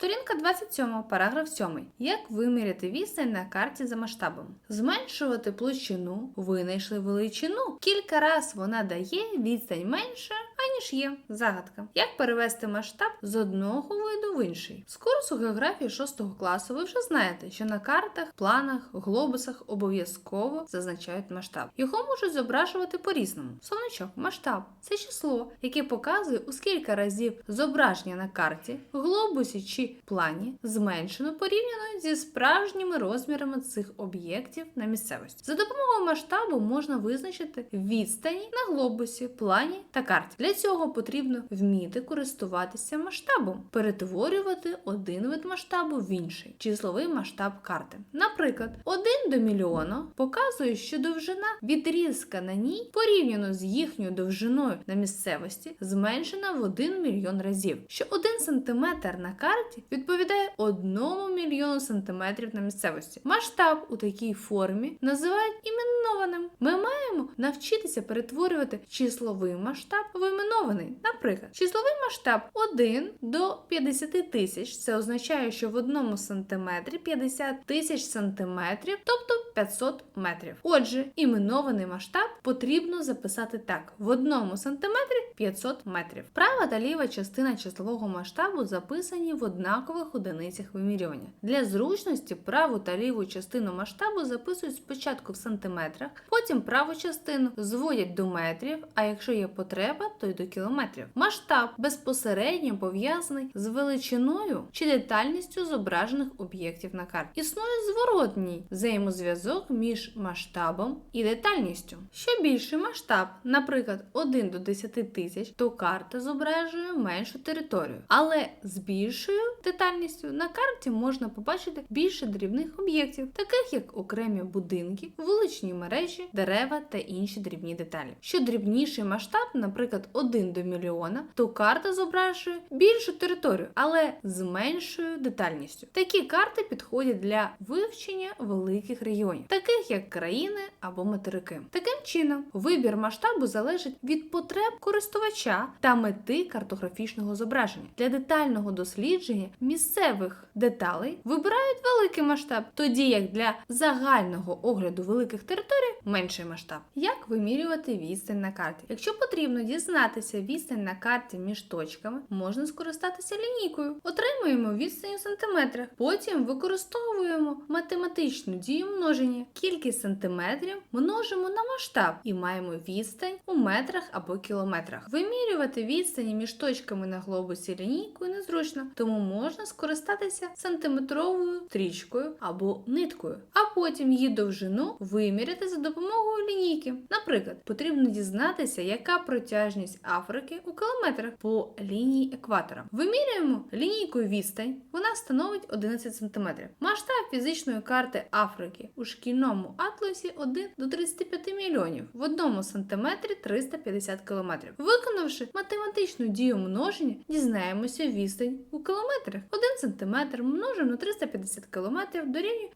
Сторінка 27, параграф 7. Як виміряти відстань на карті за масштабом? Зменшувати площину, винайшли величину. Кілька раз вона дає відстань менше, аніж є. Загадка. Як перевести масштаб з одного виду в інший? З курсу географії 6 класу ви вже знаєте, що на картах, планах, глобусах обов'язково зазначають масштаб. Його можуть зображувати по-різному. Словничок, масштаб це число, яке показує у скільки разів зображення на карті, глобусі чи плані зменшено порівняно зі справжніми розмірами цих об'єктів на місцевості. За допомогою масштабу можна визначити відстані на глобусі, плані та карті. Для цього потрібно вміти користуватися масштабом, перетворювати один вид масштабу в інший числовий масштаб карти. Наприклад, 1 до мільйона показує, що довжина відрізка на ній порівняно з їхньою довжиною на місцевості зменшена в 1 мільйон разів, що 1 см на карті відповідає 1 мільйону сантиметрів на місцевості. Масштаб у такій формі називають іменованим. Ми маємо навчитися перетворювати числовий масштаб в іменований. Наприклад, числовий масштаб 1 до 50 тисяч. Це означає, що в одному сантиметрі 50 тисяч сантиметрів, тобто 500 метрів. Отже, іменований масштаб потрібно записати так: в одному сантиметрі 500 метрів. Права та ліва частина числового масштабу записані в однакових одиницях вимірювання. Для зручності праву та ліву частину масштабу записують спочатку в сантиметрах, потім праву частину зводять до метрів, а якщо є потреба, то й до кілометрів. Масштаб безпосередньо пов'язаний з величиною чи детальністю зображених об'єктів на карті. Існує зворотній взаємозв'язок між масштабом і детальністю. Що більший масштаб, наприклад, 1 до 10 тисяч, то карта зображує меншу територію. Але з більшою детальністю на карті можна побачити більше дрібних об'єктів, таких як окремі будинки, вуличні мережі, дерева та інші дрібні деталі. Що дрібніший масштаб, наприклад, 1 до мільйона, то карта зображує більшу територію, але з меншою детальністю. Такі карти підходять для вивчення великих регіонів, таких як країни або материки. Таким чином, вибір масштабу залежить від потреб користувача та мети картографічного зображення. Для детального дослідження місцевих деталей вибирають великий масштаб, тоді як для загального огляду великих територій менший масштаб. Як вимірювати відстань на карті? Якщо потрібно дізнатися відстань на карті між точками, можна скористатися лінійкою. Отримуємо відстань у сантиметрах. Потім використовуємо математичну дію множення. Кількість сантиметрів множимо на масштаб і маємо відстань у метрах або кілометрах. Вимірювати відстані між точками на глобусі лінійкою незручно, тому можна скористатися сантиметровою стрічкою або ниткою, потім її довжину виміряти за допомогою лінійки. Наприклад, потрібно дізнатися, яка протяжність Африки у кілометрах по лінії екватора. Вимірюємо лінійкою відстань, вона становить 11 см. Масштаб фізичної карти Африки у шкільному атласі 1 до 35 мільйонів, в одному сантиметрі 350 км. Виконавши математичну дію множення, дізнаємося відстань у кілометрах. 1 см множимо на 350 км дорівнює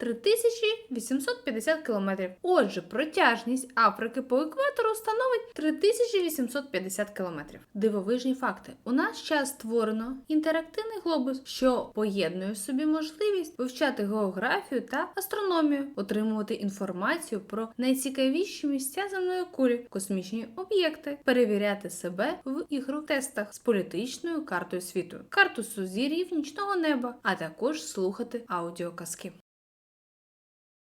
3850 км. Отже, протяжність Африки по екватору становить 3850 км. Дивовижні факти. У наш час створено інтерактивний глобус, що поєднує в собі можливість вивчати географію та астрономію, отримувати інформацію про найцікавіші місця земної кулі, космічні об'єкти, перевіряти себе в ігротестах з політичною картою світу, карту сузір'їв нічного неба, а також слухати аудіоказки.